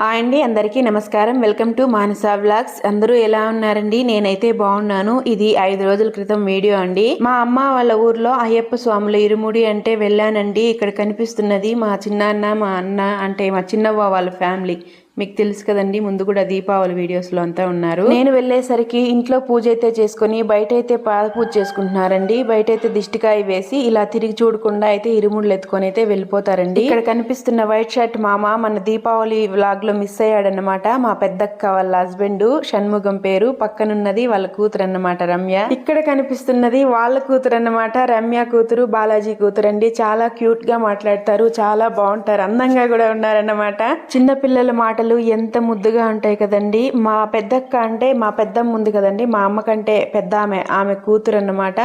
Hi అండి అందరికీ నమస్కారం. Welcome to Manasa vlogs. అందరూ ఎలా ఉన్నారండి? నేనైతే బాగున్నాను. ఇది ఐదు రోజుల క్రితం వీడియో అండి. మా అమ్మ వాళ్ళ ఊర్లో అయ్యప్ప స్వాముల ఇరుముడి అంటే వెళ్ళానండి. ఇక్కడ కనిపిస్తున్నది మా చిన్నాన్న మా అన్న అంటే మా చిన్నవ్వ వాళ్ళ ఫ్యామిలీ. మీకు తెలుసు కదండి ముందు కూడా దీపావళి వీడియోస్లో అంతా ఉన్నారు. నేను వెళ్ళేసరికి ఇంట్లో పూజ అయితే చేసుకుని బయట అయితే పాద పూజ చేసుకుంటున్నారండి. బయట అయితే దిష్టికాయ వేసి ఇలా తిరిగి చూడకుండా అయితే ఇరుముడులు ఎత్తుకొని అయితే వెళ్ళిపోతారండి. ఇక్కడ కనిపిస్తున్న వైట్ షర్ట్ మామ మన దీపావళి వ్లాగ్లో మిస్ అయ్యాడన్నమాట. మా పెద్దక్క వాళ్ళ హస్బెండ్ షణ్ముఖం పేరు పక్కనున్నది వాళ్ళ కూతురు అన్నమాట రమ్య. ఇక్కడ కనిపిస్తున్నది వాళ్ళ కూతురు అన్నమాట రమ్య కూతురు బాలాజీ కూతురు అండి చాలా క్యూట్గా మాట్లాడతారు చాలా బాగుంటారు అందంగా కూడా ఉన్నారన్నమాట. చిన్న పిల్లల మాటలు ఎంత ముద్దుగా ఉంటాయి కదండి. మా పెద్దక్క అంటే మా పెద్దమ్మ ఉంది కదండి. మా అమ్మ కంటే పెద్ద ఆమె ఆమె కూతురు అన్నమాట.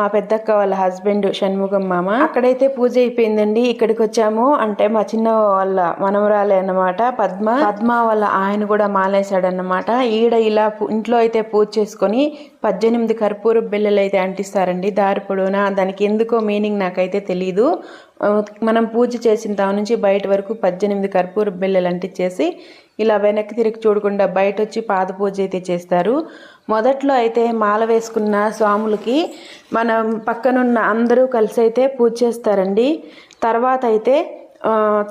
మా పెద్దక్క వాళ్ళ హస్బెండ్ షణ్ముఖం మామ. అక్కడైతే పూజ అయిపోయిందండి. ఇక్కడికి వచ్చాము. అంటే మా చిన్న వాళ్ళ మనవరాలే అన్నమాట. పద్మ. పద్మ వాళ్ళ ఆయన కూడా మాలేశాడనమాట ఈడ ఇలా ఇంట్లో అయితే పూజ చేసుకొని పద్దెనిమిది కర్పూర బిళ్ళలు అయితే అంటిస్తారండి. దారి పొడవునా? దానికి ఎందుకో మీనింగ్ నాకైతే తెలీదు. మనం పూజ చేసిన తా నుంచి బయట వరకు పద్దెనిమిది కర్పూర బిళ్ళలు అంటించేసి ఇలా వెనక్కి తిరిగి చూడకుండా బయట వచ్చి పాద పూజ అయితే చేస్తారు. మొదట్లో అయితే మాల వేసుకున్న స్వాములకి మనం పక్కనున్న అందరూ కలిసి అయితే పూజ చేస్తారండి. తర్వాత అయితే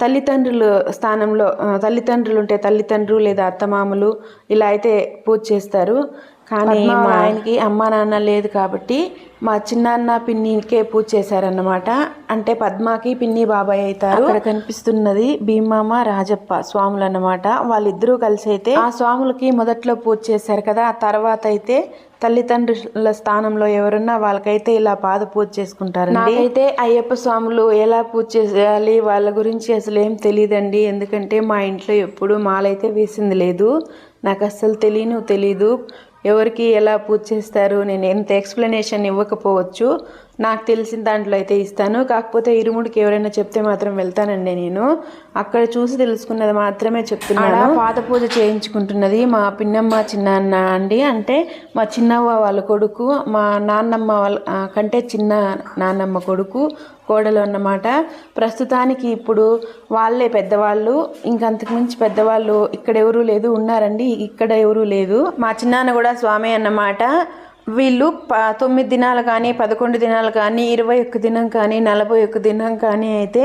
తల్లిదండ్రులు స్థానంలో తల్లిదండ్రులు ఉంటే తల్లిదండ్రులు లేదా అత్తమామలు ఇలా అయితే పూజ చేస్తారు. కానీ మా ఆయనకి అమ్మా నాన్న లేదు కాబట్టి మా చిన్నాన్న పిన్నికే పూజ చేశారన్నమాట. అంటే పద్మాకి పిన్ని బాబాయ్ అవుతారు. అక్కడ కనిపిస్తున్నది భీమమ్మ రాజప్ప స్వాములు అన్నమాట వాళ్ళిద్దరూ కలిసి అయితే ఆ స్వాములకి మొదట్లో పూజ చేశారు కదా. ఆ తర్వాత అయితే తల్లిదండ్రుల స్థానంలో ఎవరున్నా వాళ్ళకైతే ఇలా పాద పూజ చేసుకుంటారు నాకైతే అయ్యప్ప స్వాములు ఎలా పూజ చేయాలి? వాళ్ళ గురించి అసలు ఏం తెలియదండి ఎందుకంటే మా ఇంట్లో ఎప్పుడు మాలైతే వేసింది లేదు. నాకు అస్సలు తెలియను తెలీదు. ఎవరికి ఎలా పూజ చేస్తారు నేను ఎంత ఎక్స్ప్లెనేషన్ ఇవ్వకపోవచ్చు నాకు తెలిసిన దాంట్లో అయితే ఇస్తాను. కాకపోతే ఇరుముడికి ఎవరైనా చెప్తే మాత్రం వెళ్తానండి నేను. అక్కడ చూసి తెలుసుకున్నది మాత్రమే చెప్తున్నాను. పాత పూజ చేయించుకుంటున్నది మా పిన్నమ్మ చిన్నాన్న అండి. అంటే మా చిన్నవ్వ వాళ్ళ కొడుకు మా నాన్నమ్మ వాళ్ళ కంటే చిన్న నాన్నమ్మ కొడుకు కోడలు అన్నమాట. ప్రస్తుతానికి ఇప్పుడు వాళ్ళే పెద్దవాళ్ళు. ఇంకంతకుమించి పెద్దవాళ్ళు ఇక్కడ ఎవరూ లేదు ఉన్నారండి. ఇక్కడ ఎవరూ లేదు. మా చిన్నాన్న కూడా స్వామి అన్నమాట. వీళ్ళు ప తొమ్మిది దినాలు కానీ పదకొండు దినాలు కానీ ఇరవై ఒక్క దినం కానీ నలభై ఒక్క దినం కానీ అయితే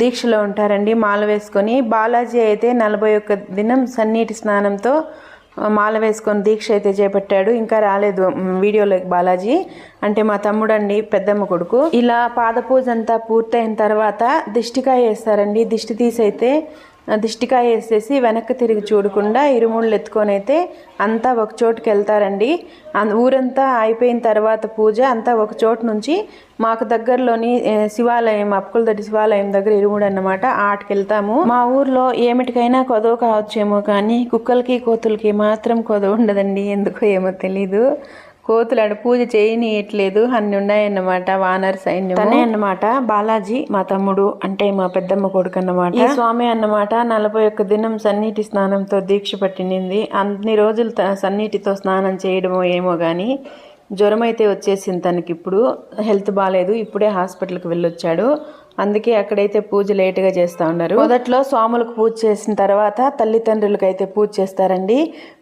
దీక్షలో ఉంటారండి. మాల వేసుకొని బాలాజీ అయితే నలభై ఒక్క దినం సన్నీటి స్నానంతో మాల వేసుకొని దీక్ష అయితే చేపట్టాడు. ఇంకా రాలేదు వీడియోలోకి బాలాజీ. అంటే మా తమ్ముడు అండి పెద్దమ్మ కొడుకు. ఇలా పాదపూజ అంతా పూర్తయిన తర్వాత దిష్టికాయ వేస్తారండి. దిష్టి తీసి అయితే దిష్టికాయ వేసేసి వెనక్కి తిరిగి చూడకుండా ఇరుముళ్ళు ఎత్తుకొని అయితే అంతా ఒక చోటుకి వెళ్తారండి. ఊరంతా అయిపోయిన తర్వాత పూజ అంతా ఒక చోటు నుంచి మాకు దగ్గరలోని శివాలయం అప్పుకులదొడ్డి శివాలయం దగ్గర ఇరుముడు అన్నమాట. ఆటకి వెళ్తాము. మా ఊర్లో ఏమిటికైనా కొదవ కావచ్చేమో కానీ కుక్కలకి కోతులకి మాత్రం కొదవ ఉండదండి. ఎందుకో ఏమో తెలీదు. కోతులు ఆడ పూజ చేయనీయట్లేదు అన్ని ఉన్నాయన్నమాట వానర్ సైన్యం తనే అన్నమాట బాలాజీ మా తమ్ముడు అంటే మా పెద్దమ్మ కొడుకు అన్నమాట. ఈ స్వామి అన్నమాట నలభై ఒక్క దినం సన్నీటి స్నానంతో దీక్ష పట్టినింది. అన్ని రోజులు సన్నీటితో స్నానం చేయడమో ఏమో కానీ జ్వరం అయితే వచ్చేసింది తనకి ఇప్పుడు హెల్త్ బాగాలేదు ఇప్పుడే హాస్పిటల్కి వెళ్ళొచ్చాడు. అందుకే అక్కడైతే పూజ లేటుగా చేస్తూ ఉన్నారు. మొదట్లో స్వాములకు పూజ చేసిన తర్వాత తల్లిదండ్రులకు అయితే పూజ చేస్తారండి.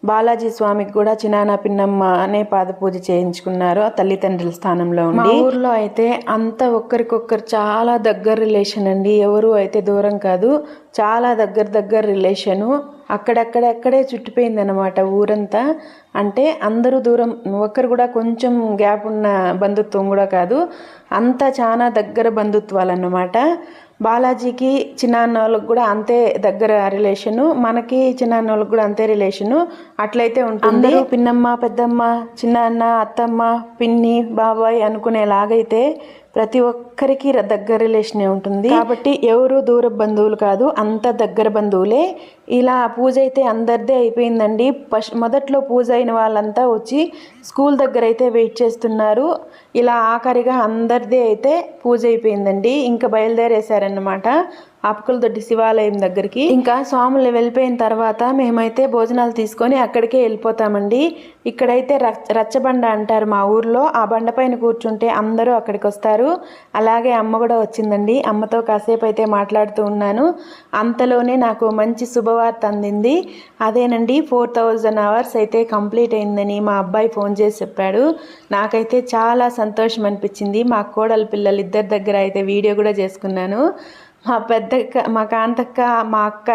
బాలాజీ స్వామికి కూడా చిన్నాన పిన్నమ్మ అనే పాద పూజ చేయించుకున్నారు ఆ తల్లిదండ్రుల స్థానంలో ఉంది మా ఊర్లో అయితే అంతా ఒక్కరికొక్కరు చాలా దగ్గర రిలేషన్ అండి. ఎవరు అయితే దూరం కాదు చాలా దగ్గర దగ్గర రిలేషను అక్కడక్కడక్కడే చుట్టిపోయింది అనమాట ఊరంతా. అంటే అందరూ దూరం ఒక్కరు కూడా కొంచెం గ్యాప్ ఉన్న బంధుత్వం కూడా కాదు అంతా చాలా దగ్గర బంధుత్వాలు అన్నమాట బాలాజీకి చిన్నాన్న వాళ్ళకి కూడా అంతే దగ్గర రిలేషను మనకి చిన్నాన్న వాళ్ళకి కూడా అంతే రిలేషను అట్లయితే ఉంటుంది. పిన్నమ్మ పెద్దమ్మ చిన్నాన్న అత్తమ్మ పిన్ని బాబాయ్ అనుకునేలాగైతే ప్రతి ఒక్కరికి దగ్గర రిలేషనే ఉంటుంది. కాబట్టి ఎవరు దూర బంధువులు కాదు అంత దగ్గర బంధువులే. ఇలా పూజ అయితే అందరిదే అయిపోయిందండి. ఫస్ట్ మొదట్లో పూజ అయిన వాళ్ళంతా వచ్చి స్కూల్ దగ్గర అయితే వెయిట్ చేస్తున్నారు. ఇలా ఆఖరిగా అందరిది అయితే పూజ అయిపోయిందండి. ఇంకా బయలుదేరేశారనమాట ఆపుకులదొడ్డి శివాలయం దగ్గరికి. ఇంకా స్వాములు వెళ్ళిపోయిన తర్వాత మేమైతే భోజనాలు తీసుకొని అక్కడికే వెళ్ళిపోతామండి. ఇక్కడైతే రచ్చ రచ్చబండ అంటారు మా ఊర్లో. ఆ బండ పైన కూర్చుంటే అందరూ అక్కడికి వస్తారు. అలాగే అమ్మ కూడా వచ్చిందండి. అమ్మతో కాసేపు అయితే మాట్లాడుతూ ఉన్నాను. అంతలోనే నాకు మంచి శుభవార్త అందింది. అదేనండి ఫోర్ థౌజండ్ అవర్స్ అయితే కంప్లీట్ అయిందని మా అబ్బాయి ఫోన్ చేసి చెప్పాడు. నాకైతే చాలా సంతోషం అనిపించింది. మా కోడలు పిల్లలు ఇద్దరి దగ్గర అయితే వీడియో కూడా చేసుకున్నాను. మా పెద్దక్క మా కాంతక్క మా అక్క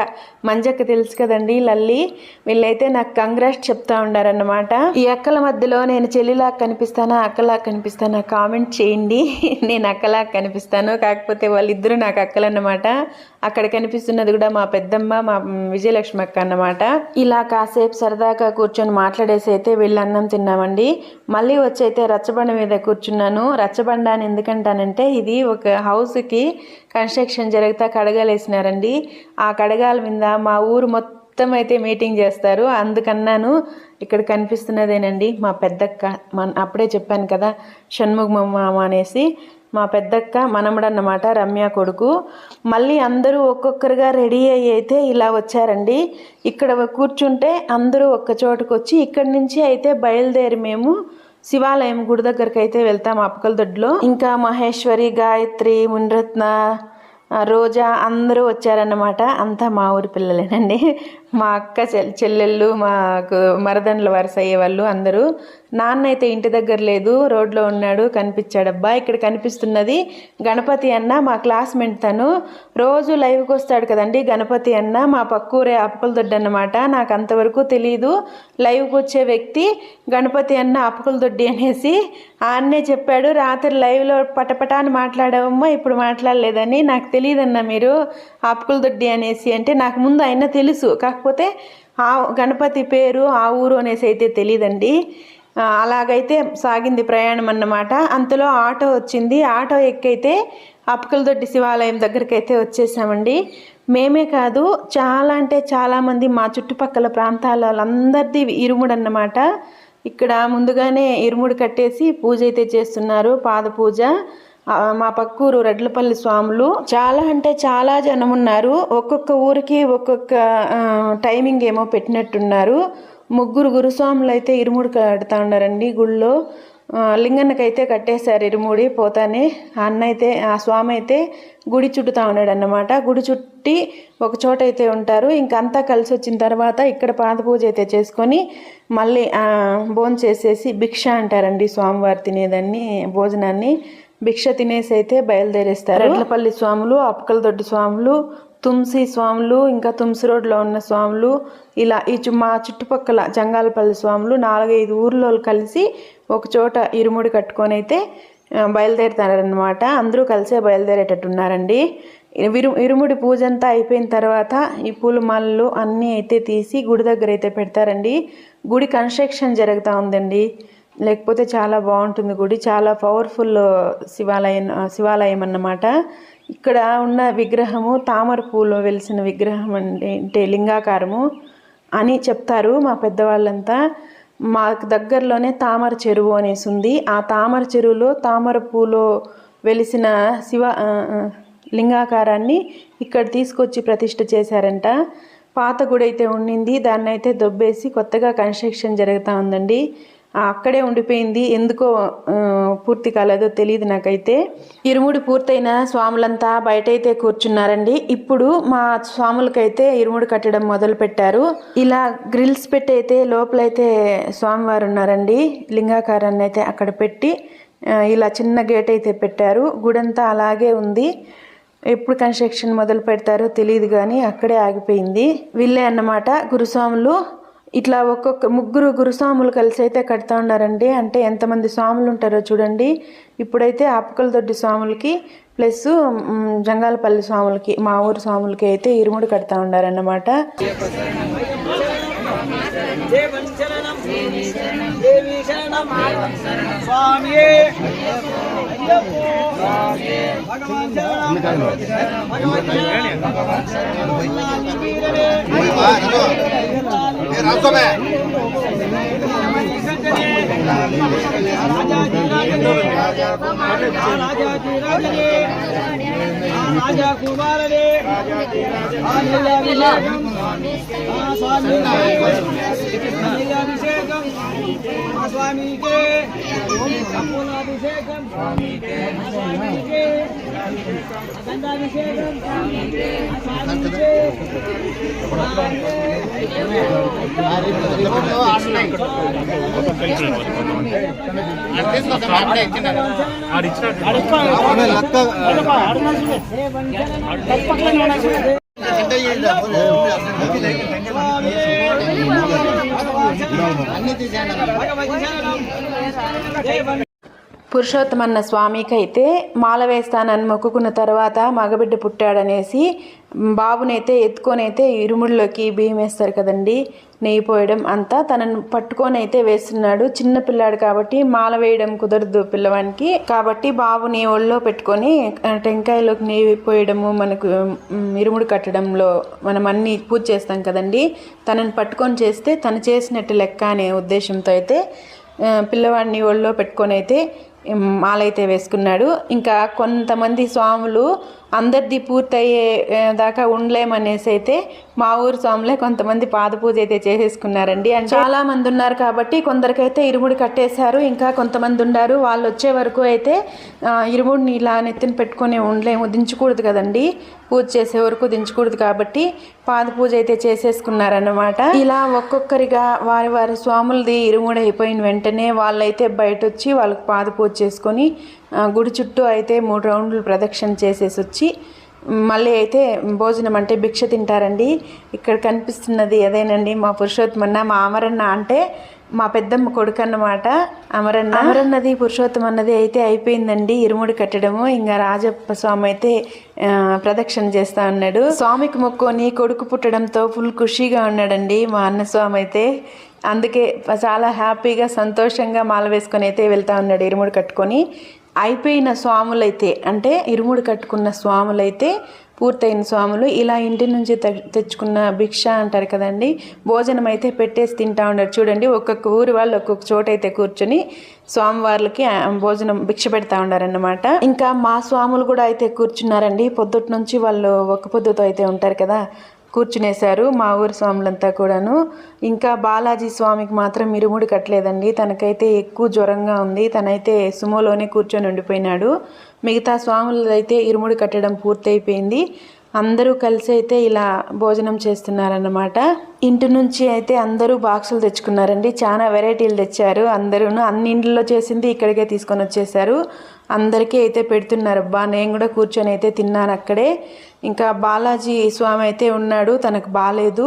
మంజక్క తెలుసు కదండి లల్లి. వీళ్ళైతే నాకు కంగ్రాట్స్ చెప్తా ఉండారన్నమాట. ఈ అక్కల మధ్యలో నేను చెల్లిలా కనిపిస్తానా అక్కలా కనిపిస్తానా కామెంట్ చేయండి. నేను అక్కలా కనిపిస్తాను కాకపోతే వాళ్ళిద్దరూ నాకు అక్కలన్నమాట. అక్కడ కనిపిస్తున్నది కూడా మా పెద్దమ్మ మా విజయలక్ష్మి అక్క అన్నమాట. ఇలా కాసేపు సరదాగా కూర్చొని మాట్లాడేసి అయితే వీళ్ళు అన్నం తిన్నామండి. మళ్ళీ వచ్చి అయితే రచ్చబండ మీద కూర్చున్నాను. రచ్చబండ అని ఎందుకంటానంటే ఇది ఒక హౌస్కి కన్స్ట్రక్షన్ జరుగుతా కడగాలు వేసినారండి. ఆ కడగాల మీద మా ఊరు మొత్తం అయితే మీటింగ్ చేస్తారు. అందుకన్నాను ఇక్కడ కనిపిస్తున్నదేనండి మా పెద్దక్క. మన అప్పుడే చెప్పాను కదా షణ్ముఖ మామ అనేసి. మా పెద్దక్క మనమడన్నమాట రమ్య కొడుకు. మళ్ళీ అందరూ ఒక్కొక్కరుగా రెడీ అయ్యి అయితే ఇలా వచ్చారండి. ఇక్కడ కూర్చుంటే అందరూ ఒక్క చోటుకు వచ్చి ఇక్కడి నుంచి అయితే బయలుదేరి మేము శివాలయం గుడి దగ్గరికి అయితే వెళ్తాం అప్పకల దొడ్లో. ఇంకా మహేశ్వరి గాయత్రి మునిరత్న రోజా అందరూ వచ్చారన్నమాట. అంతా మా ఊరి పిల్లలేనండి. మా అక్క చెల్లెళ్ళు మాకు మరదండ్ల వరుస అయ్యేవాళ్ళు అందరూ నాన్న అయితే ఇంటి దగ్గర లేదు రోడ్లో ఉన్నాడు కనిపించాడబ్బా. ఇక్కడ కనిపిస్తున్నది గణపతి అన్న మా క్లాస్మేట్ తను. రోజు లైవ్కి వస్తాడు కదండి గణపతి అన్న. మా పక్కూరే అప్పుల దొడ్డి అన్నమాట. నాకు అంతవరకు తెలియదు లైవ్కి వచ్చే వ్యక్తి గణపతి అన్న అప్పకల దొడ్డి అనేసి ఆన్నే చెప్పాడు. రాత్రి లైవ్లో పటపటాన్ని మాట్లాడావమ్మా ఇప్పుడు మాట్లాడలేదని. నాకు తెలియదన్న మీరు ఆపుకుల దొడ్డి అనేసి అంటే నాకు ముందు అయినా తెలుసు. కాకపోతే ఆ గణపతి పేరు ఆ ఊరు అనేసి అయితే తెలియదండి అలాగైతే సాగింది ప్రయాణం అన్నమాట. అంతలో ఆటో వచ్చింది. ఆటో ఎక్కైతే అప్పకలదొడ్డి శివాలయం దగ్గరికి అయితే వచ్చేసామండి. మేమే కాదు చాలా అంటే చాలామంది మా చుట్టుపక్కల ప్రాంతాల వాళ్ళందరిది ఇరుముడు అన్నమాట ఇక్కడ ముందుగానే ఇరుముడు కట్టేసి పూజ అయితే చేస్తున్నారు పాద పూజ. మా పక్కూరు రెడ్లపల్లి స్వాములు. చాలా అంటే చాలా జనం ఉన్నారు ఒక్కొక్క ఊరికి ఒక్కొక్క టైమింగ్ ఏమో పెట్టినట్టున్నారు. ముగ్గురు గురుస్వాములు అయితే ఇరుముడు కడతా ఉన్నారండి గుళ్ళో లింగన్నకైతే కట్టేశారు ఇరుముడి పోతానే. ఆ అన్న అయితే ఆ స్వామి అయితే గుడి చుట్టుతా ఉన్నాడు అన్నమాట గుడి చుట్టి ఒక చోట అయితే ఉంటారు. ఇంకంతా కలిసి వచ్చిన తర్వాత ఇక్కడ పాద పూజ అయితే చేసుకొని మళ్ళీ భోజనం చేసేసి భిక్ష అంటారండి స్వామివారి తినేదాన్ని భోజనాన్ని. భిక్ష తినేసి అయితే బయలుదేరేస్తారు. రెడ్లపల్లి స్వాములు అప్పకలదొడ్డి స్వాములు తుమ్సి స్వాములు ఇంకా తుమ్సి రోడ్లో ఉన్న స్వాములు ఇలా ఈ చు- మా చుట్టుపక్కల జంగాలపల్లి స్వాములు నాలుగైదు ఊర్లో కలిసి ఒక చోట ఇరుముడి కట్టుకొని అయితే బయలుదేరుతారనమాట అందరూ కలిసే బయలుదేరేటట్టున్నారండి. విరు ఇరుముడి పూజ అంతా అయిపోయిన తర్వాత ఈ పూల మాలలు అన్నీ అయితే తీసి గుడి దగ్గర అయితే పెడతారండి. గుడి కన్స్ట్రక్షన్ జరుగుతూ ఉందండి. లేకపోతే చాలా బాగుంటుంది గుడి. చాలా పవర్ఫుల్ శివాలయం శివాలయం అన్నమాట. ఇక్కడ ఉన్న విగ్రహము తామర పూలో వెలిసిన విగ్రహం అంటే లింగాకారము అని చెప్తారు మా పెద్దవాళ్ళంతా. మాకు దగ్గరలోనే తామర చెరువు అనేసి ఉంది. ఆ తామర చెరువులో తామర పూలో వెలిసిన శివ లింగాకారాన్ని ఇక్కడ తీసుకొచ్చి ప్రతిష్ఠ చేశారంట. పాత గుడి అయితే ఉండింది. దాన్ని అయితే దొబ్బేసి కొత్తగా కన్స్ట్రక్షన్ జరుగుతూ ఉందండి. అక్కడే ఉండిపోయింది. ఎందుకో పూర్తి కాలేదో తెలియదు నాకైతే. ఇరుముడి పూర్తయిన స్వాములంతా బయటైతే కూర్చున్నారండి. ఇప్పుడు మా స్వాములకైతే ఇరుముడి కట్టడం మొదలు పెట్టారు. ఇలా గ్రిల్స్ పెట్టి అయితే లోపలైతే స్వామివారు ఉన్నారండి. లింగాకారాన్ని అయితే అక్కడ పెట్టి ఇలా చిన్న గేట్ అయితే పెట్టారు. గుడంతా అలాగే ఉంది. ఎప్పుడు కన్స్ట్రక్షన్ మొదలు పెడతారో తెలియదు కానీ అక్కడే ఆగిపోయింది. వీళ్ళే అన్నమాట గురుస్వాములు ఇట్లా ఒక్కొక్క ముగ్గురు గురుస్వాములు కలిసి అయితే కడతా ఉన్నారండి. అంటే ఎంతమంది స్వాములు ఉంటారో చూడండి. ఇప్పుడైతే ఆపుకలదొడ్డి స్వాములకి ప్లస్ జంగాలపల్లి స్వాములకి మా ఊరు స్వాములకి అయితే ఇరుముడు కడతా ఉన్నారన్నమాట. భగవాన్ శరణం రాజా కుమారనే అభిషేకం స్వామి అభిషేకం స్వామికే అభిషేకం స్వామికే గంధాభిషేకం స్వామికే పురుషోత్తమన్న స్వామికి అయితే మాల వేస్తానని మొక్కుకున్న తర్వాత మగబిడ్డ పుట్టాడనేసి బాబునైతే ఎత్తుకొని అయితే ఇరుముడిలోకి బియ్యం వేస్తారు కదండి. నెయ్యి పోయడం అంతా తనను పట్టుకొని అయితే వేస్తున్నాడు. చిన్న పిల్లాడు కాబట్టి మాల వేయడం కుదరదు పిల్లవానికి. కాబట్టి బాబుని ఒళ్ళో పెట్టుకొని టెంకాయలోకి నెయ్యి పోయడము మనకు ఇరుముడు కట్టడంలో మనం అన్ని పూజ చేస్తాం కదండి. తనని పట్టుకొని చేస్తే తను చేసినట్టు లెక్క అనే ఉద్దేశంతో అయితే పిల్లవాడిని ఒళ్ళో పెట్టుకొని అయితే మాలైతే వేసుకున్నాడు. ఇంకా కొంతమంది స్వాములు అందరిది పూర్తయ్యే దాకా ఉండలేమనేసి అయితే మా ఊరు స్వాములే కొంతమంది పాద పూజ అయితే చేసేసుకున్నారండి. అంటే చాలా మంది ఉన్నారు కాబట్టి కొందరికైతే ఇరుముడి కట్టేశారు. ఇంకా కొంతమంది ఉన్నారు వాళ్ళు వచ్చే వరకు అయితే ఇరుముడిని ఇలా నెత్తిన పెట్టుకొని ఉండలేము. దించకూడదు కదండి. పూజ చేసే వరకు దించకూడదు కాబట్టి పాద పూజ అయితే చేసేసుకున్నారన్నమాట. ఇలా ఒక్కొక్కరిగా వారి వారి స్వాములది ఇరుముడి అయిపోయిన వెంటనే వాళ్ళైతే బయట వచ్చి వాళ్ళకి పాద పూజ చేసుకొని ఆ, గుడి చుట్టూ అయితే మూడు రౌండ్లు ప్రదక్షిణ చేసేసి వచ్చి మళ్ళీ అయితే భోజనం అంటే భిక్ష తింటారండి. ఇక్కడ కనిపిస్తున్నది అదేనండి మా పురుషోత్తమన్న మా అమరన్న అంటే మా పెద్దమ్మ కొడుకు అన్నమాట. అమరన్న. అమరన్నది పురుషోత్తమన్నది అయితే అయిపోయిందండి. ఇరుముడి కట్టడము ఇంకా రాజప్ప స్వామి అయితే ప్రదక్షిణ చేస్తా ఉన్నాడు. స్వామికి మొక్కుని కొడుకు పుట్టడంతో ఫుల్ ఖుషీగా ఉన్నాడండి మా అన్న స్వామి అయితే. అందుకే చాలా హ్యాపీగా సంతోషంగా మాల వేసుకొని అయితే వెళ్తా ఉన్నాడు ఇరుముడు కట్టుకొని. అయిపోయిన స్వాములైతే అంటే ఇరుముడు కట్టుకున్న స్వాములైతే పూర్తయిన స్వాములు ఇలా ఇంటి నుంచి తె- తెచ్చుకున్న భిక్ష అంటారు కదండి భోజనం అయితే పెట్టేసి తింటా ఉన్నారు. చూడండి ఒక్కొక్క ఊరి వాళ్ళు ఒక్కొక్క చోట అయితే కూర్చొని స్వామివార్లకి భోజనం భిక్ష పెడతా ఉన్నారన్నమాట. ఇంకా మా స్వాములు కూడా అయితే కూర్చున్నారండి. పొద్దుట్ నుంచి వాళ్ళు ఒక్క పొద్దుతో అయితే ఉంటారు కదా కూర్చునేశారు మా ఊరి స్వాములంతా కూడాను. ఇంకా బాలాజీ స్వామికి మాత్రం ఇరుముడి కట్టలేదండి. తనకైతే ఎక్కువ జ్వరంగా ఉంది. తనైతే సుమోలోనే కూర్చొని ఉండిపోయినాడు. మిగతా స్వాములైతే ఇరుముడి కట్టడం పూర్తయిపోయింది. అందరూ కలిసి అయితే ఇలా భోజనం చేస్తున్నారన్నమాట. ఇంటి నుంచి అయితే అందరూ బాక్సులు తెచ్చుకున్నారండి. చాలా వెరైటీలు తెచ్చారు. అందరూ అన్ని ఇండ్లలో చేసింది ఇక్కడికే తీసుకొని వచ్చేసారు అందరికీ అయితే పెడుతున్నారు. అబ్బా నేను కూడా కూర్చొని అయితే తిన్నాను అక్కడే. ఇంకా బాలాజీ స్వామి అయితే ఉన్నాడు తనకు బాగాలేదు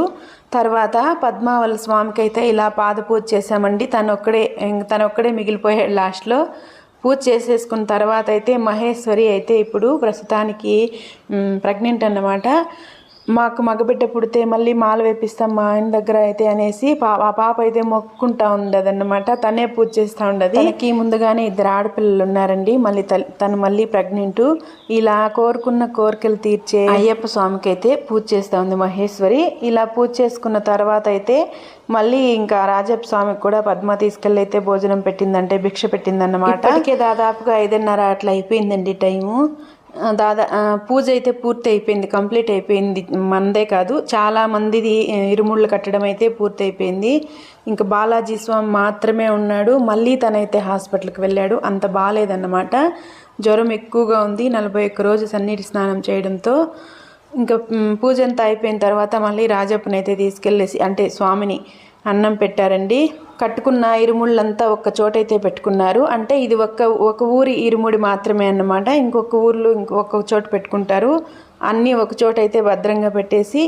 తర్వాత పద్మావళి స్వామికి అయితే ఇలా పాద పూజ చేశామండి. తను ఒక్కడే తను ఒక్కడే మిగిలిపోయాడు లాస్ట్లో. పూజ చేసేసుకున్న తర్వాత అయితే మహేశ్వరి అయితే ఇప్పుడు ప్రస్తుతానికి ప్రెగ్నెంట్ అన్నమాట. మాకు మగబిడ్డ పుడితే మళ్ళీ మాల వేపిస్తాం మా ఆయన దగ్గర అయితే అనేసి ఆ పాప అయితే మొక్కుంటా ఉండదన్నమాట. తనే పూజ చేస్తూ ఉండదు. తనకి ముందుగానే ఇద్దరు ఆడపిల్లలు ఉన్నారండి. మళ్ళీ తను మళ్ళీ ప్రెగ్నెంట్ ఇలా కోరుకున్న కోరికలు తీర్చే అయ్యప్ప స్వామికి అయితే పూజ చేస్తూ ఉంది మహేశ్వరి. ఇలా పూజ చేసుకున్న తర్వాత అయితే మళ్ళీ ఇంకా రాజప్ప స్వామికి కూడా పద్మ తీసుకెళ్ళి అయితే భోజనం పెట్టిందంటే భిక్ష పెట్టిందన్నమాట. ఇప్పటికే దాదాపుగా ఐదున్నర అట్లా అయిపోయిందండి టైము. దాదా పూజ అయితే పూర్తి అయిపోయింది కంప్లీట్ అయిపోయింది మందే కాదు. చాలా మందిది ఇరుముళ్ళు కట్టడం అయితే పూర్తి అయిపోయింది ఇంకా బాలాజీ స్వామి మాత్రమే ఉన్నాడు. మళ్ళీ తనైతే హాస్పిటల్కి వెళ్ళాడు. అంత బాగాలేదన్నమాట. జ్వరం ఎక్కువగా ఉంది. నలభై ఒక్క రోజు సన్నీటి స్నానం చేయడంతో. ఇంకా పూజ అంతా అయిపోయిన తర్వాత మళ్ళీ రాజప్పనైతే తీసుకెళ్ళేసి అంటే స్వామిని అన్నం పెట్టారండి. కట్టుకున్న ఇరుముళ్ళంతా ఒక్క చోటైతే పెట్టుకున్నారు. అంటే ఇది ఒక్క ఒక ఊరి ఇరుముడి మాత్రమే అన్నమాట. ఇంకొక ఊర్లో ఇంకొక చోట పెట్టుకుంటారు. అన్నీ ఒక చోట అయితే భద్రంగా పెట్టేసి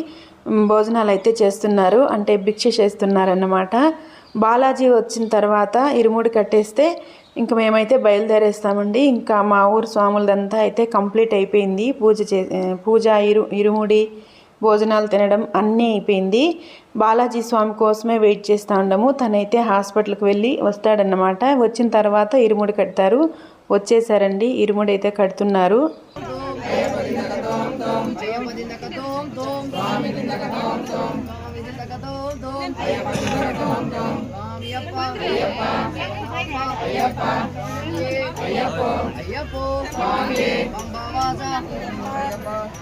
భోజనాలు అయితే చేస్తున్నారు. అంటే భిక్ష చేస్తున్నారన్నమాట. బాలాజీ వచ్చిన తర్వాత ఇరుముడి కట్టేస్తే ఇంకా మేమైతే బయలుదేరేస్తామండి. ఇంకా మా ఊరు స్వాములదంతా అయితే కంప్లీట్ అయిపోయింది. పూజ చే పూజ ఇరు ఇరుముడి భోజనాలు తినడం అన్నీ అయిపోయింది. బాలాజీ స్వామి కోసమే వెయిట్ చేస్తూ ఉండము. తనైతే హాస్పిటల్కి వెళ్ళి వస్తాడన్నమాట. వచ్చిన తర్వాత ఇరుముడి కడతారు. వచ్చేసారండి. ఇరుముడి అయితే కడుతున్నారు.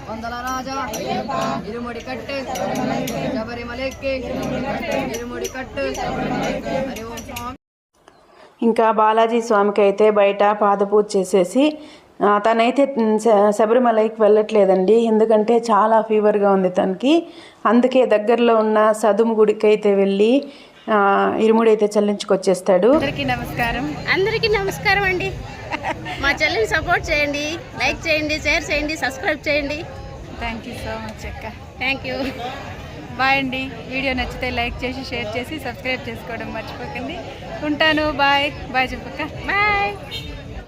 వందల రాజా. ఇరుముడి కట్టు శబరిమలెక్కి ఇరుముడి కట్టు హరి ఓం స్వామి. ఇంకా బాలాజీ స్వామికి అయితే బయట పాదపూజ చేసేసి తనైతే శబరిమలైకి వెళ్ళట్లేదండి. ఎందుకంటే చాలా ఫీవర్గా ఉంది తనకి. అందుకే దగ్గరలో ఉన్న సదుము గుడికి అయితే వెళ్ళి ఇరుముడి అయితే చెల్లించుకొచ్చేస్తాడు. అందరికీ నమస్కారం. అందరికీ నమస్కారం అండి. మా చెల్లిని సపోర్ట్ చేయండి. లైక్ చేయండి షేర్ చేయండి సబ్స్క్రైబ్ చేయండి. థ్యాంక్ యూ సో మచ్ అక్క. థ్యాంక్ యూ బాయ్ అండి. వీడియో నచ్చితే లైక్ చేసి షేర్ చేసి సబ్స్క్రైబ్ చేసుకోవడం మర్చిపోకండి. ఉంటాను. బాయ్ బాయ్ చెప్పక్క. బాయ్